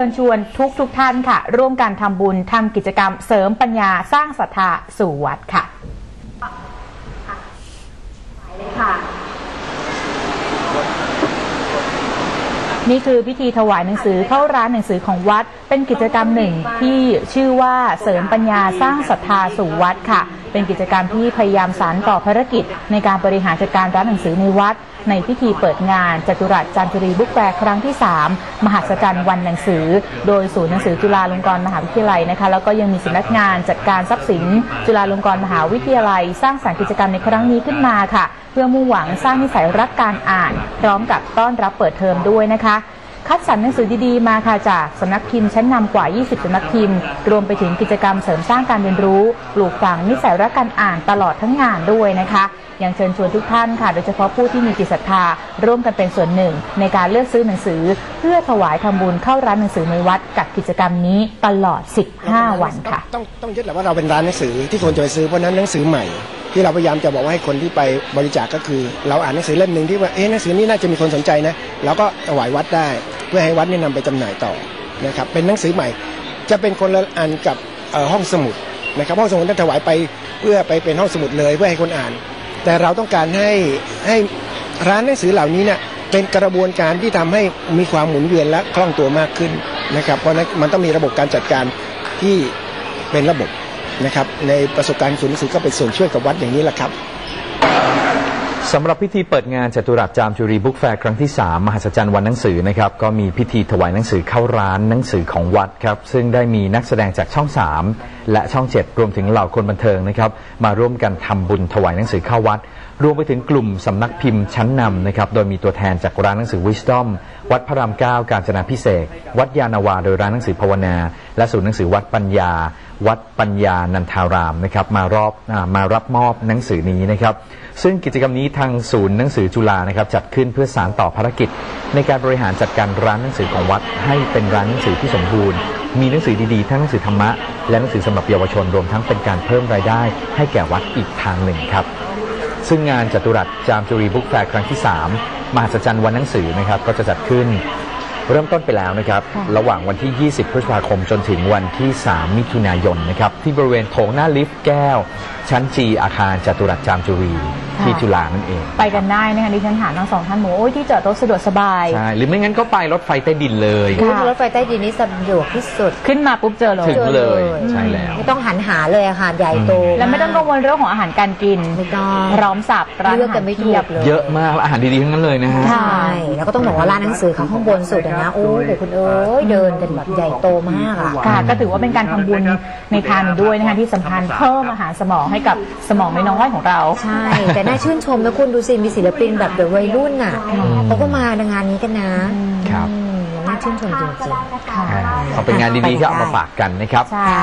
เชิญชวนทุกทุกท่านค่ะ ร่วมกันทำบุญทำกิจกรรมเสริมปัญญาสร้างศรัทธาสู่วัดค่ะ นี่คือพิธีถวายหนังสือเข้าร้านหนังสือของวัด เป็นกิจกรรมหนึ่งที่ชื่อว่าเสริมปัญญาสร้างศรัทธาสู่วัดค่ะเป็นกิจกรรมที่พยายามสานต่อภารกิจ ในการบริหารจัดการร้านหนังสือในวัด ในพิธีเปิดงานจตุรัสจันทรีบุ๊กแฟร์ครั้งที่ 3 มหัศจรรย์วันหนังสือ โดยศูนย์หนังสือจุฬาลงกรณ์มหาวิทยาลัยนะคะแล้วก็ยังมีสำนักงานจัดการทรัพย์สิน จุฬาลงกรณ์มหาวิทยาลัย สร้างสรรค์กิจกรรมในครั้งนี้ขึ้นมาค่ะ เพื่อมุ่งหวังสร้างนิสัยรักการอ่าน พร้อมกับต้อนรับเปิดเทอมด้วยนะคะ คัดสรรหนังสือดีๆ มาค่ะจากสำนักพิมพ์ชั้นนำกว่า 20สำนักพิมพ์ รวมไปถึงกิจกรรมเสริมสร้างการเรียนรู้ ปลูกฝังนิสัยรักการอ่านตลอดทั้งงานด้วยนะคะยังเชิญชวนทุกท่านค่ะ โดยเฉพาะผู้ที่มีจิตศรัทธา ร่วมกันเป็นส่วนหนึ่ง ในการเลือกซื้อหนังสือ เพื่อถวายทำบุญเข้าร้านหนังสือในวัดกับกิจกรรมนี้ตลอด 15 วันค่ะ ต้องต้องยึดหลักว่าเราเป็นร้านหนังสือที่คนจะไปซื้อเพราะฉะนั้นหนังสือใหม่ที่เราพยายามจะบอกว่าให้คนที่ไปบริจาคก็คือ เราอ่านหนังสือเล่มหนึ่งที่ว่าเอ๊ะหนังสือนี้น่าจะมีคนสนใจนะเราก็ถวายวัดได้ เพื่อให้วัดเนี่ยนำไปจำหน่ายต่อนะครับเป็นหนังสือใหม่ จะเป็นคนละอันกับห้องสมุดนะครับห้องสมุดนั้นถวายไปเพื่อไปเป็นห้องสมุดเลยเพื่อให้คนอ่าน แต่เราต้องการให้ให้ร้านหนังสือเหล่านี้เนี่ยเป็นกระบวนการที่ทำให้มีความหมุนเวียนและคล่องตัวมากขึ้นนะครับเพราะฉะนั้นมันต้องมีระบบการจัดการที่เป็นระบบนะครับในประสบการณ์ศูนย์หนังสือก็เป็นส่วนช่วยกับวัดอย่างนี้แหละครับ สำหรับพิธีเปิดงานจตุรัสจามจุรีบุ๊กแฟร์ครั้งที่ 3 มหัศจรรย์วันหนังสือนะครับก็มีพิธีถวายหนังสือเข้าร้านหนังสือของวัดครับซึ่งได้มีนักแสดงจากช่อง 3 และช่อง 7 รวมถึงเหล่าคนบันเทิงนะครับมาร่วมกันทำบุญถวายหนังสือเข้าวัด รวมไปถึงกลุ่มสำนักพิมพ์ชั้นนำนะครับ โดยมีตัวแทนจากร้านหนังสือ Wisdom วัดพระรามเก้าการจนาพิเศษ วัดยานาวา โดยร้านหนังสือภาวนา และศูนย์หนังสือวัดปัญญา วัดปัญญานันทารามนะครับ มารอบอมารับมอบหนังสือนี้นะครับ ซึ่งกิจกรรมนี้ทางศูนย์หนังสือจุฬานะครับจัดขึ้นเพื่อสานต่อภารกิจ ในการบริหารจัดการร้านหนังสือของวัด ให้เป็นร้านหนังสือที่สมบูรณ์ มีหนังสือดีๆ ทั้งหนังสือธรรมะและหนังสือสำหรับเยาวชนรวมทั้งเป็นการเพิ่มรายได้ ให้แก่วัดอีกทางหนึ่งครับ ซึ่งงานจตุรัสจามจุรีบุ๊กแฟร์ครั้งที่ 3 มหัศจรรย์วันหนังสือนะครับก็จะจัดขึ้นเริ่มต้นไปแล้วนะครับค่ะระหว่างวันที่ 20 พฤษภาคมจนถึงวันที่ 3 มิถุนายนนะครับ ที่บริเวณโถงหน้าลิฟต์แก้ว ชั้นจีอาคารจตุรัสจามจุรี ที่จุฬานั่นเองไปกันได้นะคะดิฉันถามทั้งสองท่านหมูโอ้ยที่จอดรถสะดวกสบายใช่หรือไม่งั้นก็ไปรถไฟใต้ดินเลยค่ะรถไฟใต้ดินนี่สะดวกที่สุดขึ้นมาปุ๊บเจอเลยถึงเลยใช่แล้วไม่ต้องหันหาเลยอะค่ะใหญ่โตและไม่ต้องกังวลเรื่องของอาหารการกินไม่ต้องพร้อมสับร้านเลือกอาหากัรนไม่ถูเพียกบเลยเยอะมากอาหารดีๆทั้งนั้นเลยนะฮะค่ะใช่แล้วก็ต้องบอกว่าร้านหนังสือเขาข้างบนสุดอะนะโอ้โหคุณเอ้ยเดินกันแบบใหญ่โตมากอะค่ะก็ถือว่าเป็นการทำบุญในทางหนึ่งด้วยนะคะที่สำคัญเพิ่มอาหารสมองให้กับสมองน้อยๆของเราใช่แต่น่าชื่นชมนะคุณดูสิมีศิลปินแบบเด็กวัยรุ่นน่ะเขาก็มาในงานนี้กันนะครับ อืมน่าชื่นชมจริงๆ ค่ะอ่าก็เป็นงานดีๆที่เอามาฝากกันนะครับ ใช่